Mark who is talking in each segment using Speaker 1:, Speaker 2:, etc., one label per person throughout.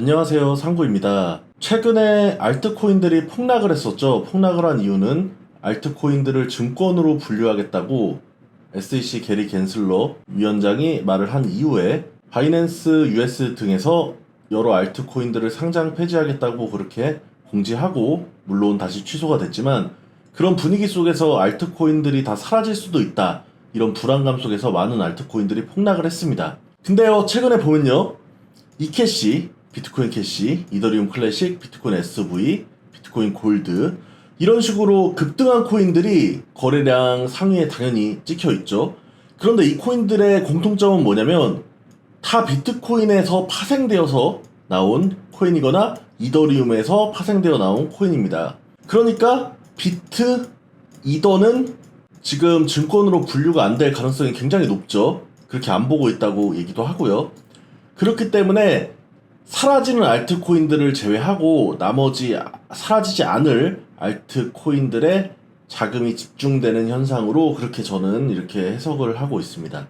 Speaker 1: 안녕하세요. 상구입니다. 최근에 알트코인들이 폭락을 했었죠. 폭락을 한 이유는 알트코인들을 증권으로 분류하겠다고 SEC 게리 겐슬러 위원장이 말을 한 이후에 바이낸스 US 등에서 여러 알트코인들을 상장 폐지하겠다고 그렇게 공지하고 물론 다시 취소가 됐지만 그런 분위기 속에서 알트코인들이 다 사라질 수도 있다. 이런 불안감 속에서 많은 알트코인들이 폭락을 했습니다. 근데요, 최근에 보면요. 이캐시, 비트코인 캐시, 이더리움 클래식, 비트코인 SV, 비트코인 골드 이런 식으로 급등한 코인들이 거래량 상위에 당연히 찍혀 있죠. 그런데 이 코인들의 공통점은 뭐냐면 다 비트코인에서 파생되어서 나온 코인이거나 이더리움에서 파생되어 나온 코인입니다. 그러니까 비트, 이더는 지금 증권으로 분류가 안 될 가능성이 굉장히 높죠. 그렇게 안 보고 있다고 얘기도 하고요. 그렇기 때문에 사라지는 알트 코인들을 제외하고 나머지 사라지지 않을 알트 코인들의 자금이 집중되는 현상으로 그렇게 저는 이렇게 해석을 하고 있습니다.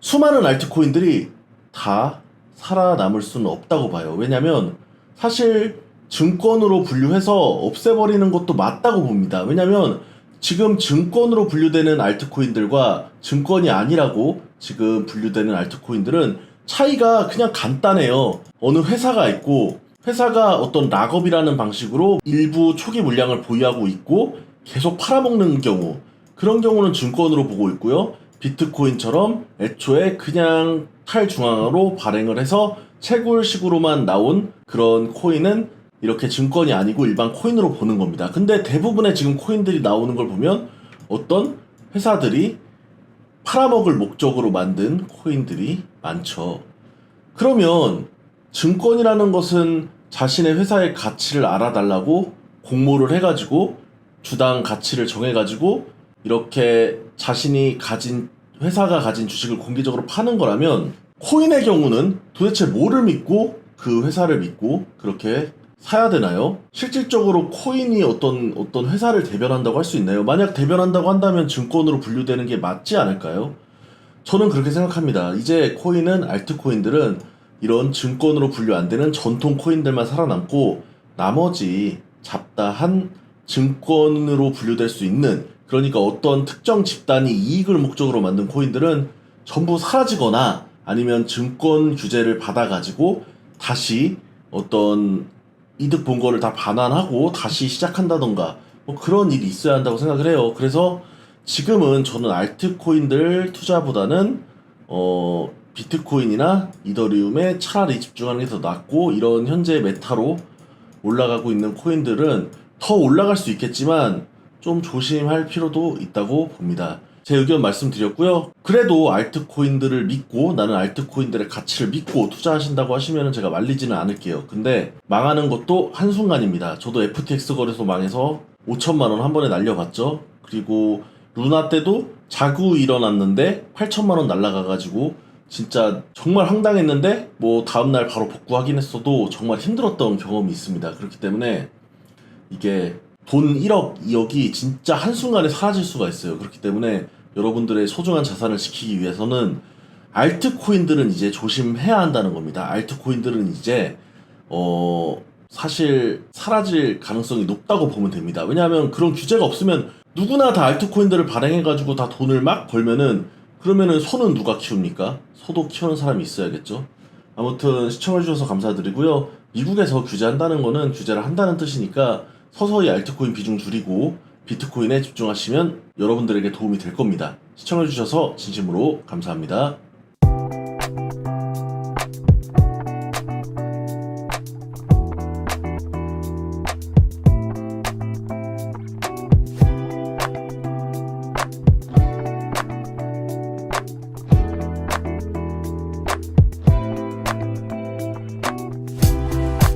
Speaker 1: 수많은 알트 코인들이 다 살아남을 수는 없다고 봐요. 왜냐면 사실 증권으로 분류해서 없애버리는 것도 맞다고 봅니다. 왜냐면 지금 증권으로 분류되는 알트코인들과 증권이 아니라고 지금 분류되는 알트코인들은 차이가 그냥 간단해요. 어느 회사가 있고 회사가 어떤 락업이라는 방식으로 일부 초기 물량을 보유하고 있고 계속 팔아먹는 경우 그런 경우는 증권으로 보고 있고요. 비트코인처럼 애초에 그냥 탈중앙으로 발행을 해서 채굴식으로만 나온 그런 코인은 이렇게 증권이 아니고 일반 코인으로 보는 겁니다. 근데 대부분의 지금 코인들이 나오는 걸 보면 어떤 회사들이 팔아먹을 목적으로 만든 코인들이 많죠. 그러면 증권이라는 것은 자신의 회사의 가치를 알아달라고 공모를 해가지고 주당 가치를 정해가지고 이렇게 자신이 가진 회사가 가진 주식을 공개적으로 파는 거라면 코인의 경우는 도대체 뭐를 믿고 그 회사를 믿고 그렇게 사야 되나요? 실질적으로 코인이 어떤 어떤 회사를 대변한다고 할 수 있나요? 만약 대변한다고 한다면 증권으로 분류되는 게 맞지 않을까요? 저는 그렇게 생각합니다. 이제 코인은 알트코인들은 이런 증권으로 분류 안 되는 전통 코인들만 살아남고 나머지 잡다한 증권으로 분류될 수 있는 그러니까 어떤 특정 집단이 이익을 목적으로 만든 코인들은 전부 사라지거나 아니면 증권 규제를 받아가지고 다시 어떤 이득 본 거를 다 반환하고 다시 시작한다던가 뭐 그런 일이 있어야 한다고 생각을 해요. 그래서 지금은 저는 알트코인들 투자보다는 어 비트코인이나 이더리움에 차라리 집중하는 게 더 낫고 이런 현재 메타로 올라가고 있는 코인들은 더 올라갈 수 있겠지만 좀 조심할 필요도 있다고 봅니다. 제 의견 말씀드렸고요. 그래도 알트코인들을 믿고 나는 알트코인들의 가치를 믿고 투자하신다고 하시면 제가 말리지는 않을게요. 근데 망하는 것도 한순간입니다. 저도 FTX 거래소 망해서 5천만 원 한 번에 날려봤죠. 그리고 루나 때도 자구 일어났는데 8천만 원 날라가가지고 진짜 정말 황당했는데 뭐 다음날 바로 복구하긴 했어도 정말 힘들었던 경험이 있습니다. 그렇기 때문에 이게 돈 1억, 2억이 진짜 한순간에 사라질 수가 있어요. 그렇기 때문에 여러분들의 소중한 자산을 지키기 위해서는 알트코인들은 이제 조심해야 한다는 겁니다. 알트코인들은 이제 어 사실 사라질 가능성이 높다고 보면 됩니다. 왜냐하면 그런 규제가 없으면 누구나 다 알트코인들을 발행해가지고 다 돈을 막 벌면은 그러면은 소는 누가 키웁니까? 소도 키우는 사람이 있어야겠죠. 아무튼 시청해주셔서 감사드리고요. 미국에서 규제한다는 거는 규제를 한다는 뜻이니까 서서히 알트코인 비중 줄이고 비트코인에 집중하시면 여러분들에게 도움이 될 겁니다. 시청해주셔서 진심으로 감사합니다.